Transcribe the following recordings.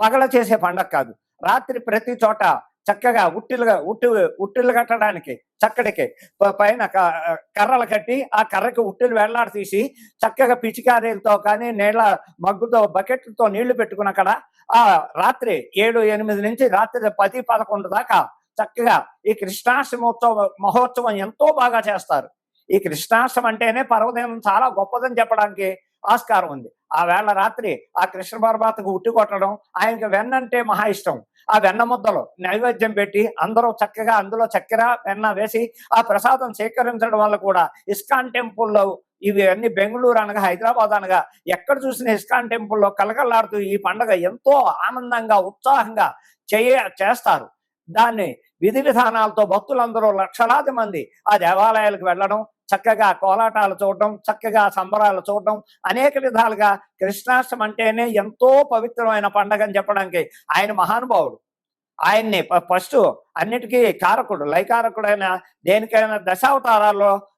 పగల చేసే పండగ కాదు. రాత్రి ప్రతి చోట చక్కగా ఉట్టిలుగా ఉట్టి ఉట్టిలు కట్టడానికి చక్కడికి పైన క- కర్రలు కట్టి ఆ కర్రకి ఉట్టిలు వెళ్ళాడి తీసి చక్కగా పిచికారీలతో కానీ నీళ్ళ మగ్గుతో బకెట్లతో నీళ్ళు పెట్టుకుని అక్కడ ఆ రాత్రి ఏడు ఎనిమిది నుంచి రాత్రి పది పదకొండు దాకా చక్కగా ఈ కృష్ణాష్టమోత్సవ మహోత్సవం ఎంతో బాగా చేస్తారు. ఈ కృష్ణాష్టమి అంటేనే పర్వదినం చాలా గొప్పదని చెప్పడానికి ఆస్కారం ఉంది. ఆ వేళ రాత్రి ఆ కృష్ణ పరమాత్మకు ఉట్టి కొట్టడం ఆయనకి వెన్న అంటే మహా ఇష్టం. ఆ వెన్న ముద్దలు నైవేద్యం పెట్టి అందరూ చక్కగా అందులో చక్కెర వెన్న వేసి ఆ ప్రసాదం సేకరించడం వల్ల కూడా ఇస్కాన్ టెంపుల్లో ఇవి అన్ని బెంగళూరు అనగా హైదరాబాద్ అనగా ఎక్కడ చూసిన ఇస్కాన్ టెంపుల్లో కలకల్లాడుతూ ఈ పండగ ఎంతో ఆనందంగా ఉత్సాహంగా చేయ చేస్తారు. దాన్ని విధి విధానాలతో భక్తులందరూ లక్షలాది మంది ఆ దేవాలయాలకు వెళ్ళడం చక్కగా కోలాటాలు చూడడం చక్కగా సంబరాలు చూడడం అనేక విధాలుగా కృష్ణాష్టమి అంటేనే ఎంతో పవిత్రమైన పండగ అని చెప్పడానికి ఆయన మహానుభావుడు. ఆయన్ని ఫస్ట్ అన్నిటికీ కారకుడు లైకారకుడైన దేనికైనా దశావతారాల్లో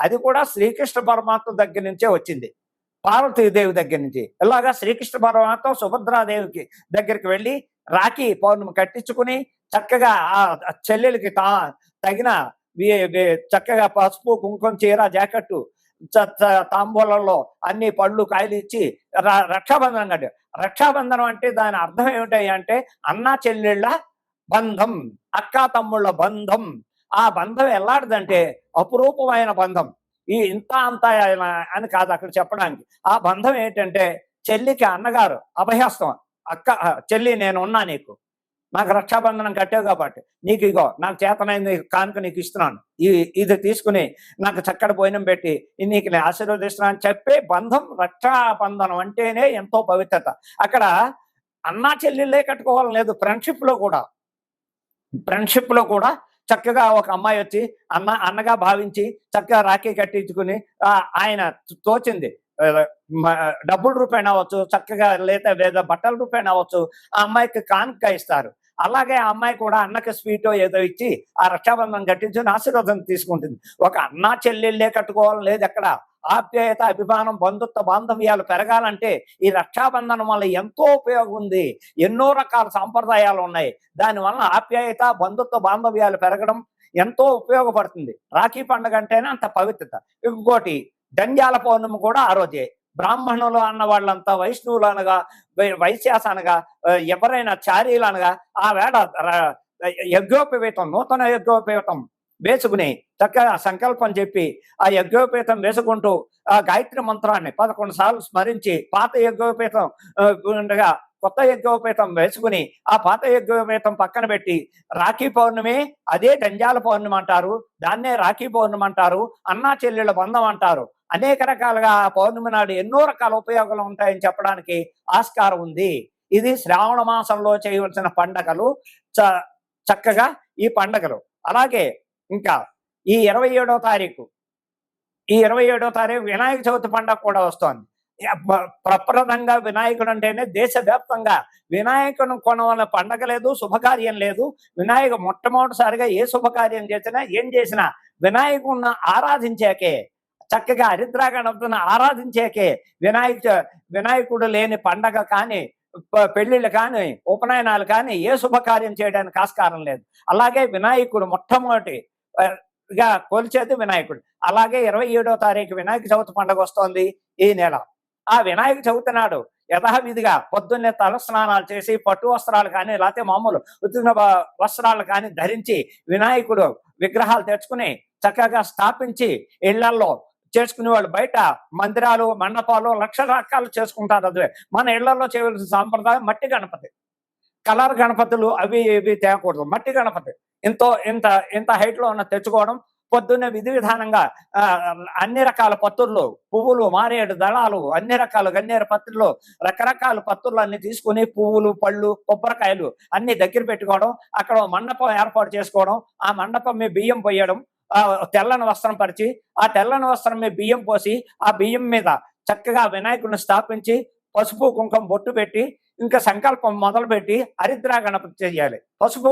అది కూడా శ్రీకృష్ణ పరమాత్మ దగ్గర నుంచే వచ్చింది. పార్వతీదేవి దగ్గర నుంచి. ఇలాగా శ్రీకృష్ణ పరమాత్మ సుభద్రాదేవికి దగ్గరికి వెళ్ళి రాఖీ పౌర్ణమి కట్టించుకుని చక్కగా ఆ చెల్లెలకి తా తగిన చక్కగా పసుపు కుంకుమ చీర జాకెట్టు చ- తాంబూలంలో అన్ని పళ్ళు కాయలు ఇచ్చి రక్షాబంధనం కట్టారు. రక్షాబంధనం అంటే దాని అర్థం ఏమిటాయి అంటే అన్నా చెల్లెళ్ళ బంధం అక్కా తమ్ముళ్ళ బంధం. ఆ బంధం ఎలాంటిదంటే అపురూపమైన బంధం. ఈ ఇంత అంత అని కాదు అక్కడ చెప్పడానికి. ఆ బంధం ఏంటంటే చెల్లికి అన్నగారు అభయస్తం అక్క చెల్లి నేను ఉన్నా నీకు. నాకు రక్షాబంధనం కట్టావు కాబట్టి. నీకు ఇగో నాకు చేతనైంది కానుక నీకు ఇస్తున్నాను. ఈ ఇది తీసుకుని నాకు చక్కటి భోజనం పెట్టి నీకు నేను ఆశీర్వదిస్తున్నాను అని చెప్పే బంధం రక్షాబంధనం అంటేనే ఎంతో పవిత్రత. అక్కడ అన్నా చెల్లెళ్ళే కట్టుకోవాలని లేదు. ఫ్రెండ్షిప్లో కూడా. ఫ్రెండ్షిప్లో కూడా చక్కగా ఒక అమ్మాయి వచ్చి అన్న అన్నగా భావించి చక్కగా రాఖీ కట్టించుకుని ఆయన తోచింది. డబ్బుల రూపాయన అవ్వచ్చు చక్కగా లేదా లేదా బట్టల రూపాయన అవ్వచ్చు ఆ అమ్మాయికి కానుక ఇస్తారు. అలాగే ఆ అమ్మాయి కూడా అన్నకి స్వీటో ఏదో ఇచ్చి ఆ రక్షాబంధం కట్టించుని ఆశీర్వాదం తీసుకుంటుంది. ఒక అన్న చెల్లెళ్ళే కట్టుకోవాలని లేదు ఎక్కడ. ఆప్యాయత అభిమానం బంధుత్వ బాంధవ్యాలు పెరగాలంటే ఈ రక్షాబంధనం వల్ల ఎంతో ఉపయోగం ఉంది. ఎన్నో రకాల సాంప్రదాయాలు ఉన్నాయి. దానివల్ల ఆప్యాయత బంధుత్వ బాంధవ్యాలు పెరగడం ఎంతో ఉపయోగపడుతుంది. రాఖీ పండుగ అంటేనే అంత పవిత్రత. ఇంకోటి దంజాల పౌర్ణమి కూడా ఆ రోజే. బ్రాహ్మణులు అన్న వాళ్ళంతా వైష్ణవులు అనగా వై- వైశ్యాస అనగా ఎవరైనా చారీలు అనగా ఆ వేళ యజ్ఞోపవేతం నూతన యజ్ఞోపవేతం వేసుకుని చక్కగా సంకల్పం చెప్పి ఆ యజ్ఞోపేతం వేసుకుంటూ ఆ గాయత్రి మంత్రాన్ని పదకొండు సార్లు స్మరించి పాత యజ్ఞోపేతం ఉండగా కొత్త యజ్ఞోపేతం వేసుకుని ఆ పాత యజ్ఞోపేతం పక్కన పెట్టి రాఖీ పౌర్ణమి అదే దంజాల పౌర్ణమి అంటారు దాన్నే రాఖీ పౌర్ణమి అంటారు అన్నా చెల్లెళ్ళ బంధం అంటారు. అనేక రకాలుగా పౌర్ణమి నాడు ఎన్నో రకాల ఉపయోగాలు ఉంటాయని చెప్పడానికి ఆస్కారం ఉంది. ఇది శ్రావణ మాసంలో చేయవలసిన పండగలు. చ- చక్కగా ఈ పండగలు. అలాగే ఇంకా ఈ ఇరవై ఏడో తారీఖు. ఈ ఇరవై ఏడో తారీఖు వినాయక చవితి పండగ కూడా వస్తోంది. ప్రప్రదంగా వినాయకుడు అంటేనే దేశవ్యాప్తంగా వినాయకుడు కొనవల పండగ లేదు శుభకార్యం లేదు. వినాయక మొట్టమొదటిసారిగా ఏ శుభకార్యం చేసినా ఏం చేసినా వినాయకుడిని ఆరాధించాకే చక్కగా హరిద్రా గణపతిని ఆరాధించాకే వినాయక వినాయకుడు లేని పండగ కానీ పెళ్ళిళ్ళు పెళ్ళిళ్ళు కానీ ఉపనయనాలు కానీ ఏ శుభకార్యం చేయడానికి ఆస్కారం లేదు. అలాగే వినాయకుడు మొట్టమొదటి గా కొలిచేది వినాయకుడు. అలాగే ఇరవై ఏడో తారీఖు వినాయక చవితి పండుగ వస్తోంది ఈ నెల. ఆ వినాయక చవితి నాడు యథావిధిగా పొద్దున్నే తల స్నానాలు చేసి పట్టు వస్త్రాలు కానీ లేకపోతే మామూలు ఉతికిన వస్త్రాలు కానీ ధరించి వినాయకుడు విగ్రహాలు తెచ్చుకుని చక్కగా స్థాపించి ఇళ్ళల్లో చేసుకునే వాళ్ళు బయట మందిరాలు మండపాలు లక్ష రకాలు చేసుకుంటారు అది. మన ఇళ్ళలో చేయవలసిన సాంప్రదాయం మట్టి గణపతి. కలర్ గణపతులు అవి ఇవి తేకూడదు మట్టి గణపతి. ఎంతో ఇంత ఇంత హైట్లో ఉన్న తెచ్చుకోవడం పొద్దున్నే విధి విధానంగా ఆ, అన్ని రకాల పత్తుర్లు పువ్వులు మారేడు దళాలు అన్ని రకాల గన్నేరు పత్రులు రకరకాల పత్తులు అన్ని తీసుకుని పువ్వులు పళ్ళు కొబ్బరికాయలు అన్ని దగ్గర పెట్టుకోవడం అక్కడ మండపం ఏర్పాటు చేసుకోవడం ఆ మండపం మీ బియ్యం పోయడం తెల్లని వస్త్రం పరిచి ఆ తెల్లని వస్త్రం మీద బియ్యం పోసి ఆ బియ్యం మీద చక్కగా వినాయకుడిని స్థాపించి పసుపు కుంకుమ బొట్టు పెట్టి ఇంకా సంకల్పం మొదలుపెట్టి హరిద్రా గణపతి చేయాలి. పసుపు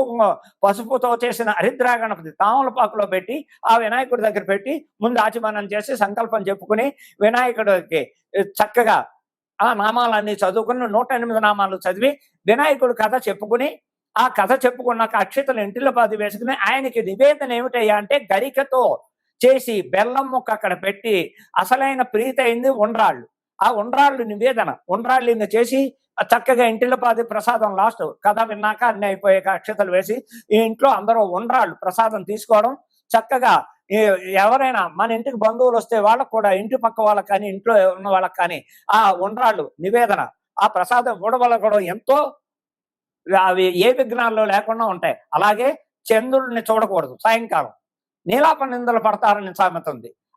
పసుపుతో చేసిన హరిద్రా గణపతి తామలపాకులో పెట్టి ఆ వినాయకుడి దగ్గర పెట్టి ముందు ఆచమనం చేసి సంకల్పం చెప్పుకుని వినాయకుడికి చక్కగా ఆ నామాలన్నీ చదువుకుని నూట ఎనిమిది నామాలు చదివి వినాయకుడి కథ చెప్పుకుని ఆ కథ చెప్పుకున్నాక అక్షతలు ఇంటిలో పది వేసుకుని ఆయనకి నివేదన ఏమిటయ్యా అంటే గరికతో చేసి బెల్లం ముక్క అక్కడ పెట్టి అసలైన ప్రీతి అయింది ఉండ్రాళ్ళు. ఆ ఉండ్రాళ్ళు నివేదన. ఉండ్రాళ్ళు చేసి చక్కగా ఇంటిలో పాది ప్రసాదం లాస్ట్ కథ విన్నాక అన్ని అయిపోయాక అక్షతలు వేసి ఈ ఇంట్లో అందరూ ఉండ్రాళ్ళు ప్రసాదం తీసుకోవడం చక్కగా ఎవరైనా మన ఇంటికి బంధువులు వస్తే వాళ్ళకు కూడా ఇంటి పక్క వాళ్ళకి కానీ ఇంట్లో ఉన్న వాళ్ళకి కానీ ఆ ఉండ్రాళ్ళు నివేదన ఆ ప్రసాదం ఇవ్వడం వల్ల కూడా ఎంతో అవి ఏ విఘ్నాల్లో లేకుండా ఉంటాయి. అలాగే చంద్రుడిని చూడకూడదు. సాయంకాలం. నీలాప నిందలు పడతారని సామెత ఉంది.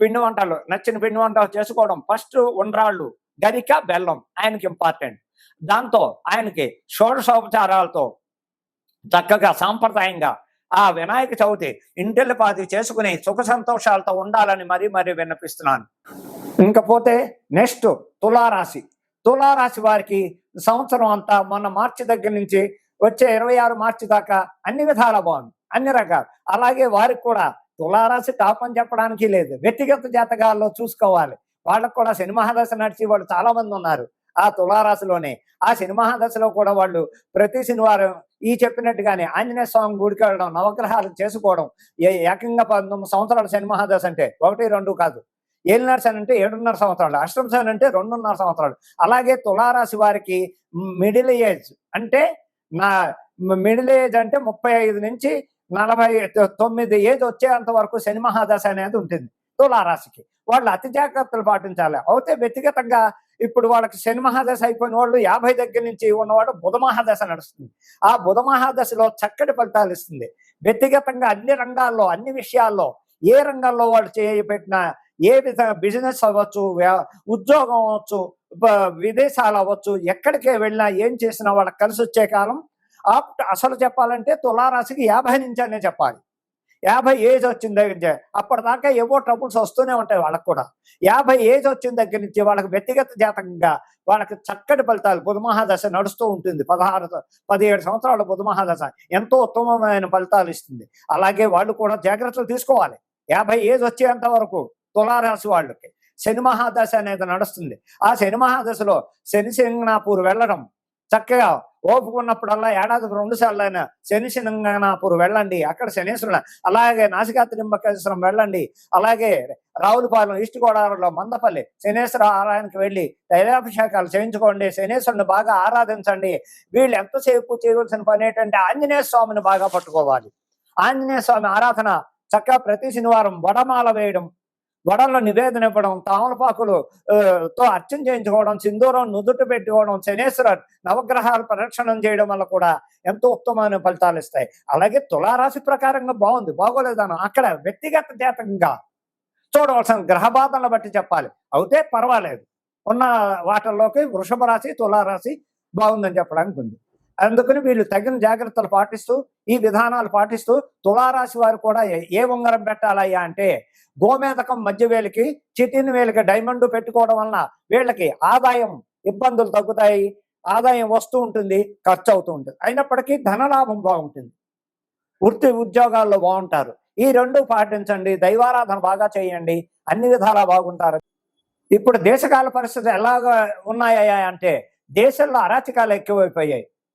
పిండి వంటలు నచ్చిన పిండి వంటలు చేసుకోవడం. ఫస్ట్ ఉండ్రాళ్ళు గరిక బెల్లం ఆయనకి ఇంపార్టెంట్ దాంతో ఆయనకి షోడశోపచారాలతో చక్కగా సాంప్రదాయంగా ఆ వినాయక చవితి ఇంటిల్లిపాది చేసుకుని సుఖ సంతోషాలతో ఉండాలని మరీ మరీ విన్నపిస్తున్నాను. ఇంకపోతే నెక్స్ట్ తులారాశి. తులారాశి వారికి సంవత్సరం అంతా మొన్న మార్చి దగ్గర నుంచి వచ్చే ఇరవై ఆరు మార్చి దాకా అన్ని విధాల బాగుంది. అన్ని రకాలు. అలాగే వారికి కూడా తులారాశి టాప్ అని చెప్పడానికి లేదు. వ్యక్తిగత జాతకాల్లో చూసుకోవాలి. వాళ్ళకు కూడా సినిమాదశ నడిచి వాళ్ళు చాలా మంది ఉన్నారు ఆ తులారాశిలోనే. ఆ సినిమాదశలో కూడా వాళ్ళు ప్రతి శనివారం ఈ చెప్పినట్టుగానే ఆంజనేయ స్వామి గుడికి వెళ్ళడం నవగ్రహాలు చేసుకోవడం ఏ ఏకంగా పంతొమ్మిది సంవత్సరాలు సినిమాదశ అంటే ఒకటి రెండు కాదు. ఏలినాడు శని అంటే ఏడున్నర సంవత్సరాలు అష్టమ శని అంటే రెండున్నర సంవత్సరాలు. అలాగే తులారాశి వారికి మిడిల్ ఏజ్ అంటే నా మిడిల్ ఏజ్ అంటే ముప్పై ఐదు నుంచి నలభై తొమ్మిది ఏజ్ వచ్చేంత వరకు శని మహాదశ అనేది ఉంటుంది. తులారాశికి. వాళ్ళు అతి జాగ్రత్తలు పాటించాలి. అయితే వ్యక్తిగతంగా ఇప్పుడు వాళ్ళకి శని మహాదశ అయిపోయిన వాళ్ళు యాభై దగ్గర నుంచి ఉన్నవాడు బుధ మహాదశ నడుస్తుంది. ఆ బుధ మహాదశలో చక్కటి ఫలితాలు ఇస్తుంది. వ్యక్తిగతంగా అన్ని రంగాల్లో అన్ని విషయాల్లో ఏ రంగాల్లో వాళ్ళు చేపెట్టిన ఏ విధంగా బిజినెస్ అవ్వచ్చు ఉద్యోగం అవ్వచ్చు విదేశాలు అవ్వచ్చు ఎక్కడికి వెళ్ళినా ఏం చేసినా వాళ్ళకి కలిసి వచ్చే కాలం ఆప్- అసలు చెప్పాలంటే తులారాశికి యాభై నుంచి అనే చెప్పాలి. యాభై ఏజ్ వచ్చిన దగ్గర నుంచి. అప్పటిదాకా ఏవో ట్రబుల్స్ వస్తూనే ఉంటాయి వాళ్ళకు కూడా. యాభై ఏజ్ వచ్చిన దగ్గర నుంచి వాళ్ళకి వ్యక్తిగత జాతకంగా వాళ్ళకి చక్కటి ఫలితాలు బుధమహాదశ నడుస్తూ ఉంటుంది. పదహారు పదిహేడు సంవత్సరాల బుధమహాదశ ఎంతో ఉత్తమమైన ఫలితాలు ఇస్తుంది. అలాగే వాళ్ళు కూడా జాగ్రత్తలు తీసుకోవాలి. యాభై ఏజ్ వచ్చేంత వరకు తులారాశి వాళ్ళకి. శని మహాదశ అనేది నడుస్తుంది. ఆ శని మహాదశలో శని సింగనాపూర్ వెళ్ళడం చక్కగా ఓపుకున్నప్పుడల్లా ఏడాదికి రెండు సార్లు అయినా శని సింగనాపూర్ వెళ్ళండి. అక్కడ శనీశ్వరుడు అలాగే నాసికాత్రింబకేశ్వరం వెళ్ళండి. అలాగే రావులపాలెం ఈస్ట్ గోదావరిలో మందపల్లి శనేశ్వర ఆలయానికి వెళ్ళి తైలాభిషేకాలు చేయించుకోండి. శనేశ్వరుని బాగా ఆరాధించండి. వీళ్ళు ఎంతసేపు చేయవలసిన పని ఏంటంటే ఆంజనేయ స్వామిని బాగా పట్టుకోవాలి. ఆంజనేయ స్వామి ఆరాధన చక్కగా ప్రతి శనివారం వడమాల వేయడం వడల్లో నివేదన ఇవ్వడం తామలపాకులు తో అర్చన చేయించుకోవడం సింధూరం నుదుట పెట్టుకోవడం శనేశ్వర నవగ్రహాలు ప్రదక్షిణం చేయడం వల్ల కూడా ఎంతో ఉత్తమమైన ఫలితాలు ఇస్తాయి. అలాగే తులారాశి ప్రకారంగా బాగుంది బాగోలేదాను అక్కడ వ్యక్తిగత జాతకంగా చూడవలసిన గ్రహబాధలను బట్టి చెప్పాలి. అయితే పర్వాలేదు. ఉన్న వాటిల్లోకి వృషభ రాశి తులారాశి బాగుందని చెప్పడానికి ఉంది. అందుకని వీళ్ళు తగిన జాగ్రత్తలు పాటిస్తూ ఈ విధానాలు పాటిస్తూ తులారాశి వారు కూడా ఏ- ఉంగరం పెట్టాలయ్యా అంటే గోమేధకం మధ్య వేలికి చిటిన్ వేలికి డైమండ్ పెట్టుకోవడం వలన వీళ్ళకి ఆదాయం ఇబ్బందులు తగ్గుతాయి ఆదాయం వస్తూ ఉంటుంది ఖర్చు అవుతూ ఉంటుంది. అయినప్పటికీ ధనలాభం బాగుంటుంది. వృత్తి ఉద్యోగాల్లో బాగుంటారు. ఈ రెండు పాటించండి దైవారాధన బాగా చేయండి అన్ని విధాలా బాగుంటారు. ఇప్పుడు దేశకాల పరిస్థితులు ఎలాగ ఉన్నాయా అంటే దేశంలో అరాచకాలు ఎక్కువైపోయాయి.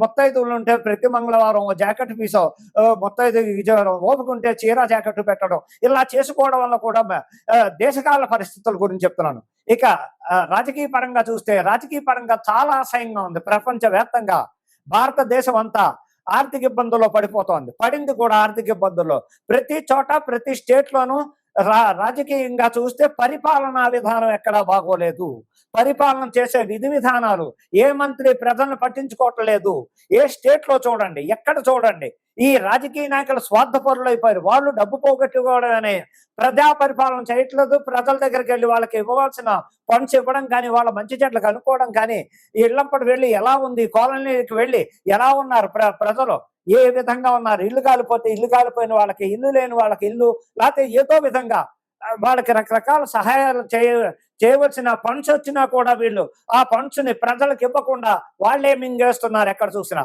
ముత్తైదువులు ఉంటే ప్రతి మంగళవారం ఓ జాకెట్ పీసో ఆ, ఇచ్చేయడం ఓపుకుంటే చీర జాకెట్ పెట్టడం ఇలా చేసుకోవడం వల్ల కూడా దేశకాల పరిస్థితుల గురించి చెప్తున్నాను. ఇక రాజకీయ పరంగా చూస్తే రాజకీయ పరంగా చాలా అసహ్యంగా ఉంది ప్రపంచవ్యాప్తంగా. భారతదేశం అంతా ఆర్థిక ఇబ్బందుల్లో పడిపోతోంది. పడింది కూడా ఆర్థిక ఇబ్బందుల్లో. ప్రతి చోట ప్రతి స్టేట్ లోనూ రా రాజకీయంగా చూస్తే పరిపాలనా విధానం ఎక్కడా బాగోలేదు. పరిపాలన చేసే విధి విధానాలు ఏ మంత్రి ప్రజలను పట్టించుకోవట్లేదు. ఏ స్టేట్లో చూడండి ఎక్కడ చూడండి. ఈ రాజకీయ నాయకులు స్వార్థపరులు అయిపోయారు వాళ్ళు డబ్బు పోగొట్టుకోవడమే ప్రజా పరిపాలన చేయట్లేదు. ప్రజల దగ్గరికి వెళ్ళి వాళ్ళకి ఇవ్వవలసిన ఫండ్స్ ఇవ్వడం కానీ వాళ్ళ మంచి చెట్లు కనుక్కోవడం కానీ ఇళ్ళంపటి వెళ్ళి ఎలా ఉంది? కాలనీకి వెళ్ళి ఎలా ఉన్నారు ప్ర ప్రజలు? ఏ విధంగా ఉన్నారు? ఇల్లు కాలిపోతే ఇల్లు కాలిపోయిన వాళ్ళకి ఇల్లు లేని వాళ్ళకి ఇల్లు లేకపోతే ఏదో విధంగా వాళ్ళకి రకరకాల సహాయాలు చేయ చేయవలసిన ఫండ్స్ వచ్చినా కూడా వీళ్ళు ఆ ఫండ్స్ని ప్రజలకు ఇవ్వకుండా వాళ్ళే మింగేస్తున్నారు ఎక్కడ చూసినా.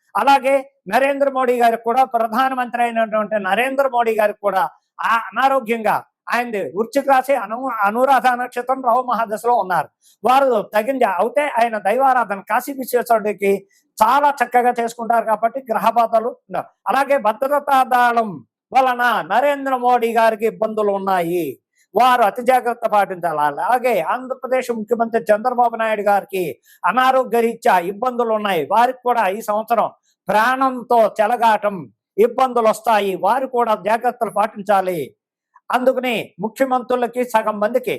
అలాగే నరేంద్ర మోడీ గారికి కూడా ప్రధానమంత్రి అయినటువంటి నరేంద్ర మోడీ గారికి కూడా ఆ అనారోగ్యంగా ఆయనది వృశ్చిక రాశి అను అనురాధ నక్షత్రం రావు మహాదశలో ఉన్నారు. వారు తగిన అవుతే ఆయన దైవారాధన కాశీ విశ్వేశ్వరుడికి చాలా చక్కగా చేసుకుంటారు కాబట్టి గ్రహ బాధలు అలాగే భద్రతా దళం వలన నరేంద్ర మోడీ గారికి ఇబ్బందులు ఉన్నాయి. వారు అతి జాగ్రత్త పాటించాలి. అలాగే ఆంధ్రప్రదేశ్ ముఖ్యమంత్రి చంద్రబాబు నాయుడు గారికి అనారోగ్య రీత్యా ఇబ్బందులు ఉన్నాయి. వారికి కూడా ఈ సంవత్సరం ప్రాణంతో చెలగాటం ఇబ్బందులు వస్తాయి వారు కూడా జాగ్రత్తలు పాటించాలి. అందుకని ముఖ్యమంత్రులకి సగం మందికి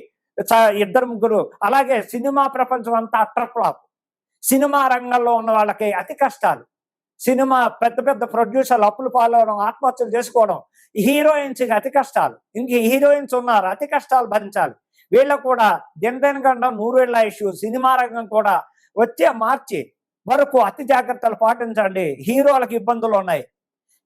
ఇద్దరు ముగ్గురు అలాగే సినిమా ప్రపంచం అంతా అట్రఫ్లాప్. సినిమా రంగంలో ఉన్న వాళ్ళకి అతి కష్టాలు. సినిమా పెద్ద పెద్ద ప్రొడ్యూసర్లు అప్పులు పాలవడం ఆత్మహత్యలు చేసుకోవడం హీరోయిన్స్ అతి కష్టాలు. ఇంక హీరోయిన్స్ ఉన్నారు అతి కష్టాలు భరించాలి. వీళ్ళకు కూడా దినదినగండ నూరేళ్ళ ఇష్యూ సినిమా రంగం కూడా వచ్చే మార్చి వరకు అతి జాగ్రత్తలు పాటించండి. హీరోలకు ఇబ్బందులు ఉన్నాయి.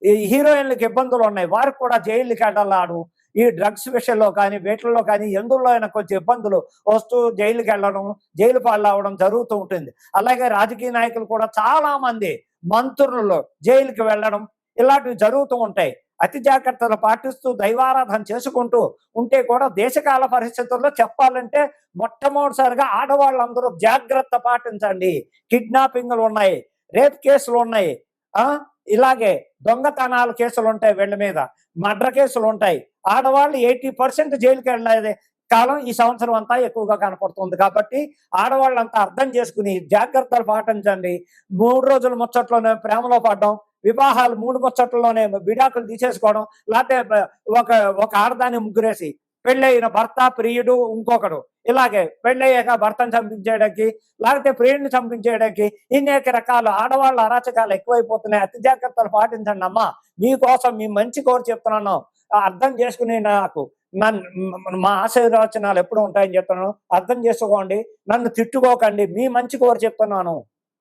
ఈ హీరోయిన్లకు ఇబ్బందులు ఉన్నాయి. వారికి కూడా జైలుకి వెళ్ళాడు ఈ డ్రగ్స్ విషయంలో కానీ వీటిల్లో కానీ ఎందులో అయినా కొంచెం ఇబ్బందులు వస్తూ జైలుకి వెళ్ళడం జైలు పాలవడం జరుగుతూ ఉంటుంది. అలాగే రాజకీయ నాయకులు కూడా చాలా మంది మంత్రులు జైలుకి వెళ్ళడం ఇలాంటివి జరుగుతూ ఉంటాయి. అతి జాగ్రత్తలు పాటిస్తూ దైవారాధన చేసుకుంటూ ఉంటే కూడా దేశకాల పరిస్థితుల్లో చెప్పాలంటే మొట్టమొదటిసారిగా ఆడవాళ్ళందరూ జాగ్రత్త పాటించండి. కిడ్నాపింగ్లు ఉన్నాయి రేప్ కేసులు ఉన్నాయి ఇలాగే దొంగతనాల కేసులు ఉంటాయి వీళ్ళ మీద మర్డర్ కేసులు ఉంటాయి. ఆడవాళ్ళు ఎయిటీ పర్సెంట్ జైలుకి వెళ్ళేది కాలం ఈ సంవత్సరం అంతా ఎక్కువగా కనపడుతుంది కాబట్టి ఆడవాళ్ళంతా అర్థం చేసుకుని జాగ్రత్తలు పాటించండి. మూడు రోజుల ముచ్చట్లోనే ప్రేమలో పడ్డం. వివాహాలు మూడు ముచ్చట్లలోనే విడాకులు తీసేసుకోవడం లేకపోతే ఒక ఒక ఆడదాన్ని ముగ్గురేసి పెళ్ళయిన భర్త ప్రియుడు ఇంకొకడు. ఇలాగే పెళ్ళయ్యాక భర్తను చంపించేయడానికి లేకపోతే ప్రియుడిని చంపించేయడానికి ఇన్నేక రకాల ఆడవాళ్ళ అరాచకాలు ఎక్కువైపోతున్నాయి. అతి జాగ్రత్తలు పాటించండి అమ్మా. మీకోసం మీ మంచి కోరి చెప్తున్నాను. అర్థం చేసుకుని నాకు నన్ను మా ఆశీర్వచనాలు ఎప్పుడు ఉంటాయని చెప్తున్నాను. అర్థం చేసుకోండి. నన్ను తిట్టుకోకండి. మీ మంచి కోరి చెప్తున్నాను.